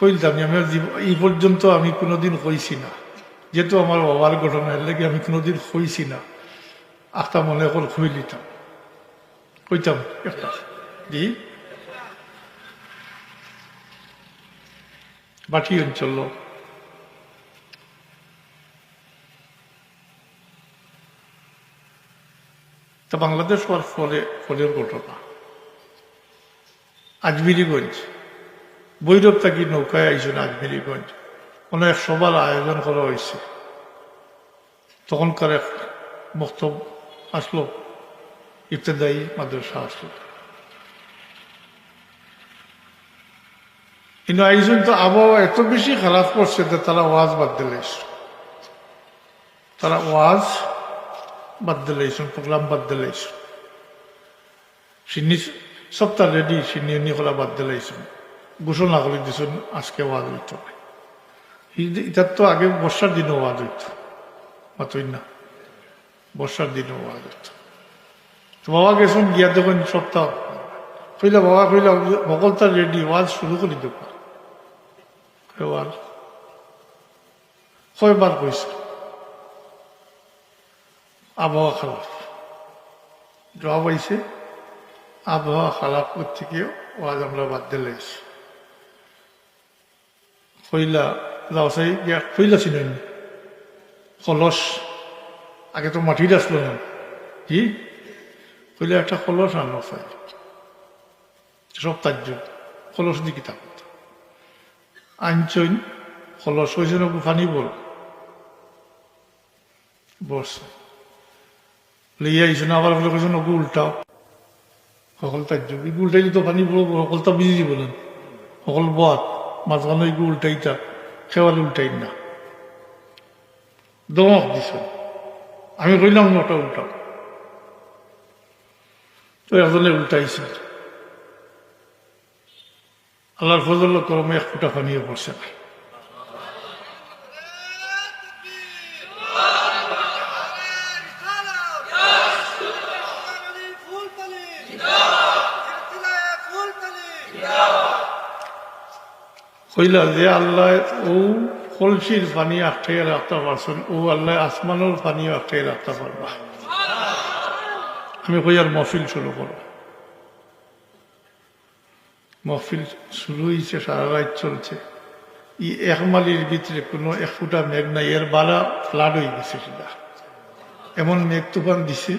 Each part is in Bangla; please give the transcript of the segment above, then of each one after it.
কইতাম আমি এই পর্যন্ত আমি কোনোদিন হইছি না। যেহেতু আমার বাবার ঘটনা এর লাগে আমি কোনোদিন হইছি না। আখটা মনে করে খুই লিতাম কইতাম একটা, জি। বাটি অঞ্চল তা বাংলাদেশ হওয়ার ফলে, ফলের ঘটনা। আজমিরিগঞ্জ। বৈরব থাকি নৌকায় আইসেন আজমিরিগঞ্জ কোনো এক সবার আয়োজন করা হয়েছে। তখনকার এক বক্তব্য আসলো ইফতেদায়ী মাদ্রাসা আসলো। কিন্তু আইজন তো আবহাওয়া এত বেশি খারাপ করছে যে তারা ওয়াজ বাদ দিলে তারা ওয়াজ বাদ দিলে প্রোগ্রাম বাদ দিলে সিন্নি সপ্তাহ রেডি, সিন্নি করা বাদ দিলে ঘোষণা করে দিছেন আজকে ওয়াজ হইত না। এটার তো আগে বর্ষার দিনও ওয়াজ হইত মাতই না। বর্ষার দিনও ওয়াজ হইত। তো বাবা গেছেন, গিয়া দেখুন সপ্তাহ। কইলা বাবা কইলা সকলটা রেডি ওয়াজ শুরু করে দেব ওয়াজ কয়বার কইছে? আবহাওয়া খারাপ। জবাব আইছে, আবহাওয়া খারাপ থেকে ওয়াজ আমরা বাদ দিলে কইলা লাউসাই গিয়া কইলা ছিলেন কলস আগে তো মাটির আসলো না। কি? কইলে একটা কলস আনলো চাই। সব তার্য কলস দি কিতাব আনছইন কলস হয়েছে না বল বলে নকু, উল্টাও। সকল তার্য ইগু উল্টাইলে তো পানি বলব সকলটা বুঝি দিব না। সকল বাদ মাঝখানে ইগু উল্টাইতা খেওয়াল উল্টাই না দমক দিছ। আমি কইলাম, নটা উল্টাও। তো এজনে উল্টাইছে। আল্লাহর ফজল করমে এক ফুটা পানিও পড়ছে না। কইলা যে আল্লাহ ও কলসির পানি আটকে রাখতে পারছেন, ও আল্লাহ আসমানের পানিও আটকে রাখতে পারবা। আমি কই আর মফিল শুরু করো মফিল শুরু হয়েছে সারা রাত চলছে। ই এক মালির ভিতরে কোনো এক ফুটা মেঘ নাই, এর বাড়া ফ্লাড হয়ে গেছে সেটা। এমন মেঘ তুফান দিছে।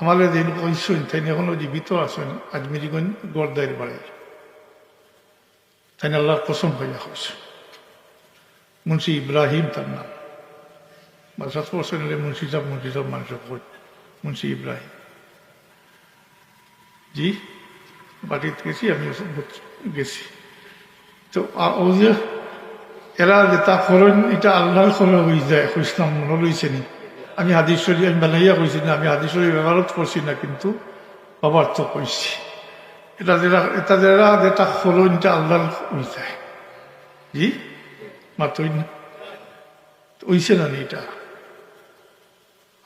আমাদের দিন কইসেন তাই এখনও জীবিত আছেন আজমিরিগঞ্জ গড়দাইর বাড়ির তাই আল্লাহর কসম হইয়া হয়েছে মুন্সি ইব্রাহিম তার নাম। বাসাত পড়ছেন মুন্সি সাহেব মুন্সি সাহেব মানুষ মুন্সি ইব্রাহিম। জি, বাড়িতে গেছি, আমি গেছি। তো এরা যে তা খরণ এটা আল্লাহর খরণ হয়ে যায় ইসলাম মনে লইছে নি। আমি হাদিশ্বরী আমি বানাইয়া কইছি না, আমি হাদিশ্বরী ব্যবহারত করছি না, কিন্তু বাবার তো কইছি। এটা যেটা এটা যেটা যেটা আল্লাহর হয়ে যায় জি মাত্র ওইছে না এটা?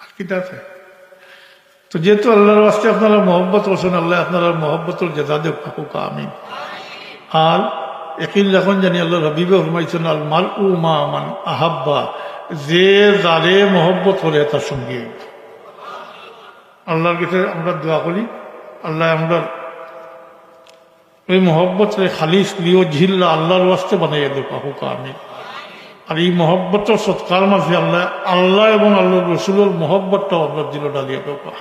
আর কিটা আছে তো যেহেতু আল্লাহর বাস্তে আপনারা মহব্বত করছেন, আল্লাহ আপনারা মহব্বতর জেদা দেব কাকুকা আমিন। আর একই যখন জানি আল্লাহ রবিবে ফরমাইছেন, আল মাল উ মা মান আহাব্বা, যে যারে মহব্বত করে তার সঙ্গে। আল্লাহর কাছে আমরা দোয়া করি, আল্লাহ আমরা ওই মহব্বত খালিস লিও ঝিল্লা আল্লাহর ওয়াস্তে বানাইয়া দেব কাকুকা আমি আর এই মহব্বতের সৎকার মাঝে আল্লাহ আল্লাহ এবং আল্লাহ রসুলের মহব্বতটা আমরা দিল ডালিয়া দেওয়া